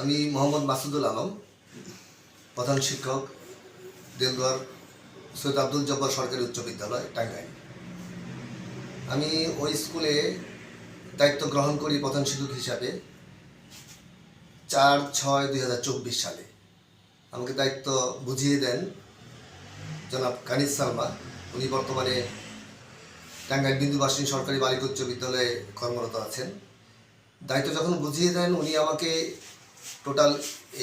আমি মোহাম্মদ মাসুদুল আলম, প্রধান শিক্ষক দেলদুয়ার সৈয়দ আব্দুল জব্বার সরকারি উচ্চ বিদ্যালয়, টাঙ্গাইল। আমি ওই স্কুলে দায়িত্ব গ্রহণ করি প্রধান শিক্ষক হিসাবে চার ছয় দুই সালে। আমাকে দায়িত্ব বুঝিয়ে দেন জনাব কানিজ সালমা। উনি বর্তমানে টাঙ্গাইল বিন্দুবাসিনী সরকারি বালিকা উচ্চ বিদ্যালয়ে কর্মরত আছেন। দায়িত্ব যখন বুঝিয়ে দেন, উনি আমাকে টোটাল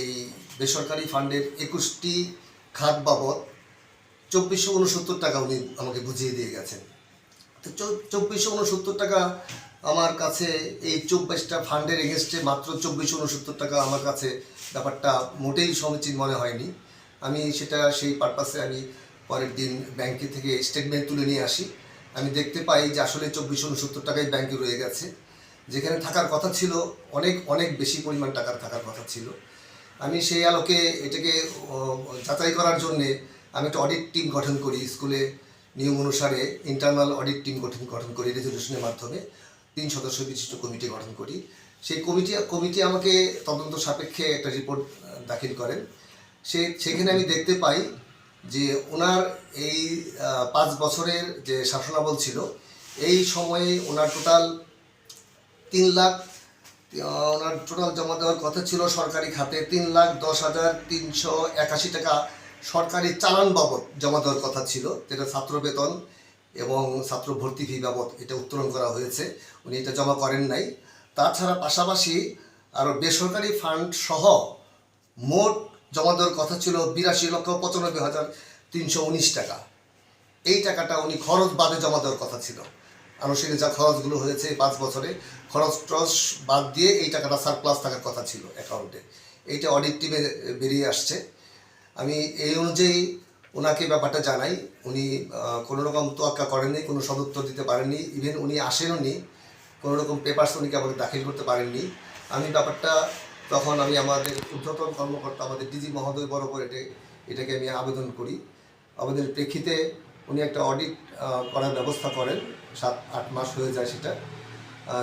এই বেসরকারি ফান্ডের একুশটি খাত বাবদ চব্বিশশো উনসত্তর টাকা উনি আমাকে বুঝিয়ে দিয়ে গেছেন। তো চব্বিশশো উনসত্তর টাকা আমার কাছে এই চব্বিশটা ফান্ডের এগেনস্টে মাত্র চব্বিশশো উনসত্তর টাকা আমার কাছে ব্যাপারটা মোটেই সমীচীন মনে হয়নি। আমি সেটা সেই পারপাসে আমি পরের দিন ব্যাংকে থেকে স্টেটমেন্ট তুলে নিয়ে আসি। আমি দেখতে পাই যে আসলে চব্বিশশো উনসত্তর টাকাই ব্যাংকে রয়ে গেছে। যেখানে থাকার কথা ছিল, অনেক অনেক বেশি পরিমাণ টাকার থাকার কথা ছিল। আমি সেই আলোকে এটাকে যাচাই করার জন্যে আমি একটা অডিট টিম গঠন করি স্কুলে নিয়ম অনুসারে ইন্টারনাল অডিট টিম গঠন গঠন করি রেজলিউশনের মাধ্যমে। তিন সদস্য বিশিষ্ট কমিটি গঠন করি। সেই কমিটি কমিটি আমাকে তদন্ত সাপেক্ষে একটা রিপোর্ট দাখিল করেন। সে, সেখানে আমি দেখতে পাই যে ওনার এই পাঁচ বছরের যে শাসনামল ছিল, এই সময়ে ওনার টোটাল তিন লাখ, ওনার টোটাল জমা দেওয়ার কথা ছিল সরকারি খাতে, তিন লাখ দশ হাজার তিনশো একাশি টাকা সরকারি চালান বাবদ জমা দেওয়ার কথা ছিল, যেটা ছাত্র বেতন এবং ছাত্র ভর্তি ফি বাবদ এটা উত্তোলন করা হয়েছে, উনি এটা জমা করেন নাই। তাছাড়া পাশাপাশি আরও বেসরকারি ফান্ড সহ মোট জমা দেওয়ার কথা ছিল বিরাশি লক্ষ পঁচানব্বই হাজার তিনশো উনিশ টাকা। এই টাকাটা উনি খরচ বাদে জমা দেওয়ার কথা ছিল। আনুষ্ঠানিক যা খরচগুলো হয়েছে পাঁচ বছরে, খরচ টরচ বাদ দিয়ে এই টাকাটা সারপ্লাস থাকার কথা ছিল অ্যাকাউন্টে এইটা অডিট টিমে বেরিয়ে আসছে। আমি এই অনুযায়ী ওনাকে ব্যাপারটা জানাই। উনি কোনো রকম তোয়াক্কা করেননি, কোনো সদুত্তর দিতে পারেননি। ইভেন উনি আসেননি কোনো রকম পেপারস উনি আমাকে দাখিল করতে পারেননি। আমি ব্যাপারটা তখন আমি আমাদের ঊর্ধ্বতন কর্মকর্তা, আমাদের ডিজি মহোদয় বরাবর এটে, এটাকে আমি আবেদন করি। আবেদনের প্রেক্ষিতে উনি একটা অডিট করার ব্যবস্থা করেন। সাত, আট মাস হয়ে যায় সেটা।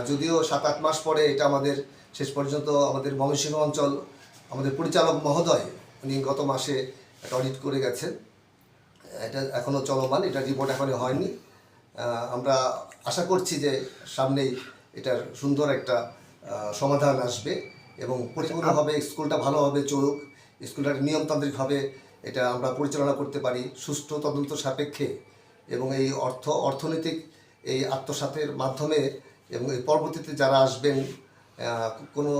যদিও সাত, আট মাস পরে এটা আমাদের শেষ পর্যন্ত আমাদের ময়মনসিংহ অঞ্চল, আমাদের পরিচালক মহোদয়, উনি গত মাসে একটা অডিট করে গেছেন। এটা এখনও চলমান, এটা রিপোর্ট এখনও হয়নি। আমরা আশা করছি যে সামনেই এটার সুন্দর একটা সমাধান আসবে এবং পরিপূর্ণভাবে স্কুলটা ভালোভাবে চলুক। স্কুলটা নিয়মতান্ত্রিকভাবে এটা আমরা পরিচালনা করতে পারি সুষ্ঠু তদন্ত সাপেক্ষে এবং এই অর্থ অর্থনৈতিক এই আত্মসাতের মাধ্যমে এবং এই পরবর্তীতে যারা আসবেন কোনো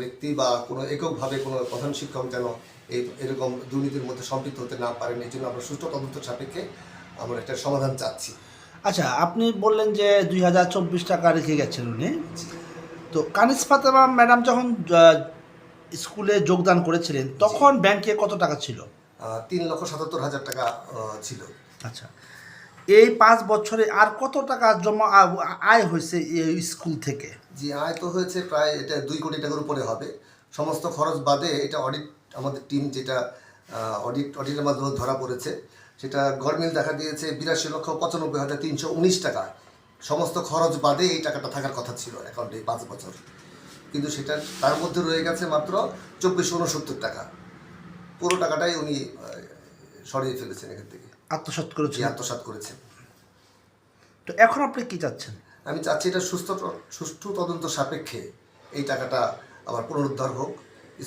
ব্যক্তি বা কোনো এককভাবে কোনো প্রধান শিক্ষক যেন এই এরকম দুর্নীতির মধ্যে সম্পৃক্ত হতে না পারেন এই জন্য আমরা সুষ্ঠু তদন্ত সাপেক্ষে আমরা একটা সমাধান চাচ্ছি। আচ্ছা আপনি বললেন যে দুই হাজার চব্বিশ টাকা রেখে গেছেন উনি। তো কানিস ফাতেমা ম্যাডাম যখন স্কুলে যোগদান করেছিলেন তখন ব্যাংকে কত টাকা ছিল? তিন লক্ষ সাতাত্তর হাজার টাকা ছিল। আচ্ছা। এই পাঁচ বছরে আর কত টাকা জমা আয় হয়েছে এই স্কুল থেকে? যে আয় তো হয়েছে প্রায় এটা দুই কোটি টাকার উপরে হবে। সমস্ত খরচ বাদে এটা অডিট আমাদের টিম যেটা অডিট অডিটের মাধ্যমে ধরা পড়েছে সেটা গরমিল দেখা দিয়েছে বিরাশি লক্ষ পঁচানব্বই হাজার তিনশো উনিশ টাকা। সমস্ত খরচ বাদে এই টাকাটা থাকার কথা ছিল অ্যাকাউন্টে পাঁচ বছর। কিন্তু সেটা তার মধ্যে রয়ে গেছে মাত্র চব্বিশশো উনসত্তর টাকা। পুরো টাকাটাই উনি সরিয়ে ফেলেছেন এখান থেকে। আত্মসাৎ যে করেছেন আত্মসাৎ করেছেন। তো এখন আপনি কি চাচ্ছেন? আমি চাচ্ছি এটা সুস্থ সুষ্ঠু তদন্ত সাপেক্ষে এই টাকাটা আবার পুনরুদ্ধার হোক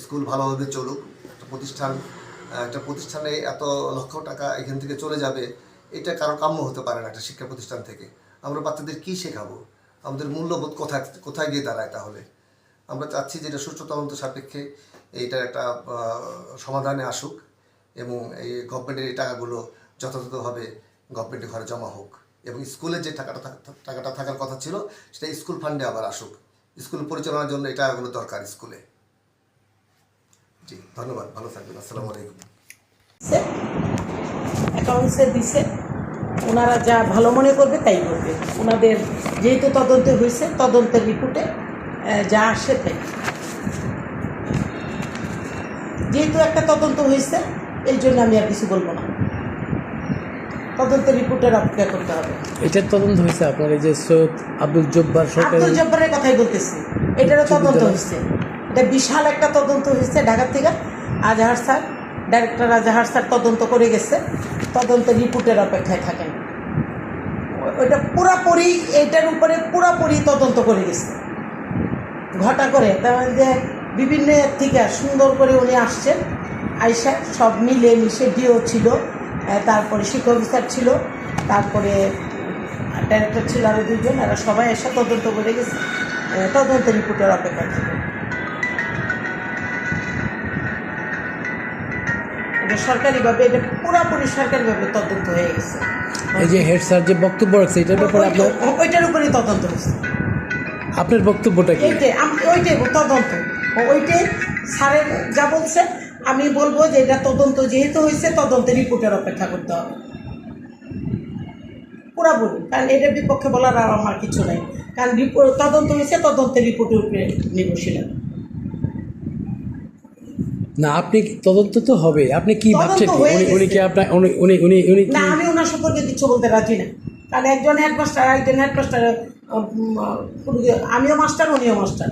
স্কুল ভালোভাবে চলুক একটা প্রতিষ্ঠান একটা প্রতিষ্ঠানে এত লক্ষ টাকা এখান থেকে চলে যাবে এটা কারও কাম্য হতে পারে না একটা শিক্ষা প্রতিষ্ঠান থেকে। আমরা বাচ্চাদের কী শেখাবো? আমাদের মূল্যবোধ কোথায় কোথায় গিয়ে দাঁড়ায় তাহলে? আমরা চাচ্ছি যে এটা সুষ্ঠু তদন্ত সাপেক্ষে এইটার একটা সমাধানে আসুক এবং এই গভর্নমেন্টের এই টাকাগুলো যথাযথভাবে গভর্নমেন্টের ঘরে জমা হোক এবং স্কুলের যে টাকাটা টাকাটা থাকার কথা ছিল সেটা স্কুল ফান্ডে আবার আসুক। স্কুল পরিচালনার জন্য এই টাকাগুলো দরকার স্কুলে। জি, ধন্যবাদ, ভালো থাকবেন, আসসালামু আলাইকুম। দিছে ওনারা যা ভালো মনে করবে তাই করবে। ওনাদের যেহেতু তদন্ত হয়েছে, তদন্তের রিপোর্টে যা আসে তাই যেহেতু একটা তদন্ত হয়েছে এই জন্য আমি আর কিছু বলব না। তদন্তের রিপোর্টের অপেক্ষা করতে হবে। এটার তদন্ত হয়েছে আপনার এই যে সৈয়দ আব্দুল জব্বার সরকারি আব্দুল জব্বারের কথাই বলতেছি। এটারও তদন্ত হয়েছে। এটা বিশাল একটা তদন্ত হয়েছে ঢাকা থেকে। Azhar sir director Azhar sir তদন্ত করে গেছে। তদন্ত রিপোর্টের অপেক্ষায় থাকেন। ওইটা পুরাপুরি এইটার উপরে পুরাপুরি তদন্ত করে গেছে। ঘটা করে তার মানে যে বিভিন্ন থেকে সুন্দর করে উনি আসছেন আইসা সব মিলে মিশে ডিও ছিল তারপরে শিক্ষা অফিসার ছিল তারপরে ডাইরেক্টর ছিল আরও দুজন এরা সবাই এসে তদন্ত করে গেছে তদন্ত রিপোর্টের অপেক্ষা ছিল। এটা সরকারিভাবে এটা পুরাপুরি সরকারিভাবে তদন্ত হয়ে গেছে। এই যে হেড স্যার যে বক্তব্য রাখছে এটার ব্যাপারে আপনার ওইটার উপরেই তদন্ত হয়েছে আপনার বক্তব্যটা কি? আম- ওইটাই তদন্ত। ওইটাই স্যারের যা বলছে আমি বলব যে এটা তদন্ত যেহেতু হয়েছে তদন্তের রিপোর্টের অপেক্ষা করতে হবে। পুরাপুরি কারণ এটার বিপক্ষে বলার আর আমার কিছু নাই। কারণ রিপোর্ট তদন্ত হয়েছে তদন্তের রিপোর্টের উপরে নির্ভরশীল। না আপনি তদন্ত তো হবে। আপনি কি ভাবছেন? উনি উনি কি। আপনার উনি উনি উনি উনি না আমি ওনার সম্পর্কে কিছু বলতে রাজি না। কারণ একজন হেডমাস্টার একজন হেডমাস্টার আমিও মাস্টার উনিও মাস্টার।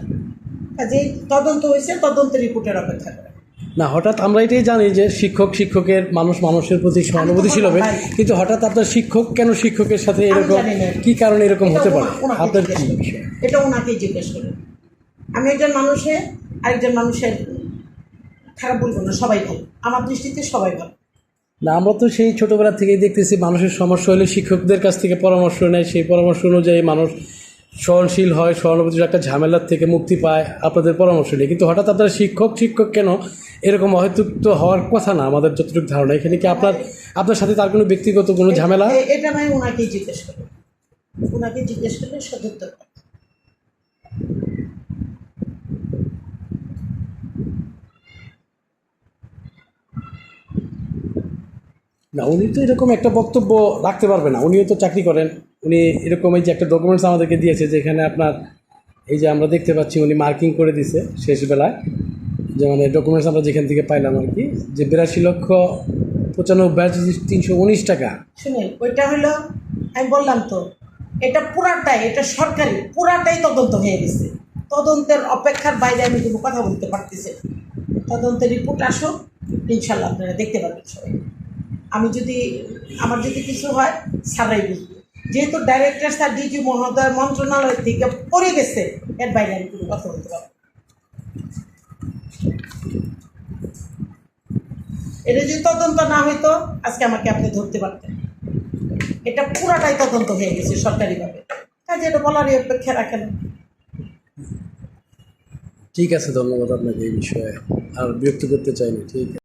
কাজেই তদন্ত হয়েছে তদন্ত রিপোর্টের অপেক্ষা করে। না হঠাৎ আমরা এটাই জানি যে শিক্ষক শিক্ষকের মানুষ মানুষের প্রতি সহানুভূতিশীল হবে। কিন্তু হঠাৎ আপনার শিক্ষক কেন শিক্ষকের সাথে এরকম কি কারণে এরকম হতে পারে? আপনার কি এটা ওনাকেই জিজ্ঞেস করুন আমি একজন মানুষের আরেকজন মানুষের খারাপ বলব না সবাই ভালো। আমার দৃষ্টিতে সবাই ভালো। না আমরা তো সেই ছোটবেলা থেকেই দেখতেছি মানুষের সমস্যা হলে শিক্ষকদের কাছ থেকে পরামর্শ নেয়। সেই পরামর্শ অনুযায়ী মানুষ সহনশীল হয় সহানুভূতির একটা ঝামেলার থেকে মুক্তি পায় আপনাদের পরামর্শ নিয়ে। কিন্তু হঠাৎ আপনারা শিক্ষক শিক্ষক কেন? এরকম অহেতুক তো হওয়ার কথা না আমাদের যতটুকু ধারণা। এখানে কি আপনার আপনার সাথে তার কোনো ব্যক্তিগত কোনো ঝামেলা? এটা আমি ওনাকেই জিজ্ঞেস করব ওনাকে জিজ্ঞেস করলে সদুত্তর না, উনি তো এরকম একটা বক্তব্য রাখতে পারবে না। উনিও তো চাকরি করেন। উনি এরকম এই যে একটা ডকুমেন্টস আমাদেরকে দিয়েছে, যেখানে আপনার এই যে আমরা দেখতে পাচ্ছি উনি মার্কিং করে দিছে শেষ বেলায়। যে মানে ডকুমেন্টস আমরা যেখান থেকে পাইলাম আর কি, যে বিরাশি লক্ষ পঁচানব্বই তিনশো উনিশ টাকা। শুনেন, ওইটা হলো, আমি বললাম তো, এটা পুরাটাই, এটা সরকারি, পুরাটাই তদন্ত হয়ে গেছে। তদন্তের অপেক্ষার বাইরে আমি কোনো কথা বলতে পারতেছি তদন্তের রিপোর্ট আসুক ইনশাল্লাহ আপনারা দেখতে পাবেন সবাই। আমি যদি, আমার যদি কিছু হয়, সারাই বুঝব যেহেতু ডাইরেক্টর স্যার ডিজি মহোদয় মন্ত্রণালয় থেকে পড়ে গেছে এর বাইরে আমি কোনো কথা বলতে পারব এটা যদি তদন্ত না হইতো, আজকে আমাকে আপনি ধরতে পারতেন। এটা পুরাটাই তদন্ত হয়ে গেছে সরকারিভাবে। কাজে এটা বলারই অপেক্ষা রাখেন। ঠিক আছে, ধন্যবাদ আপনাকে এই বিষয়ে। আর বিরক্ত করতে চাইনি, ঠিক আছে।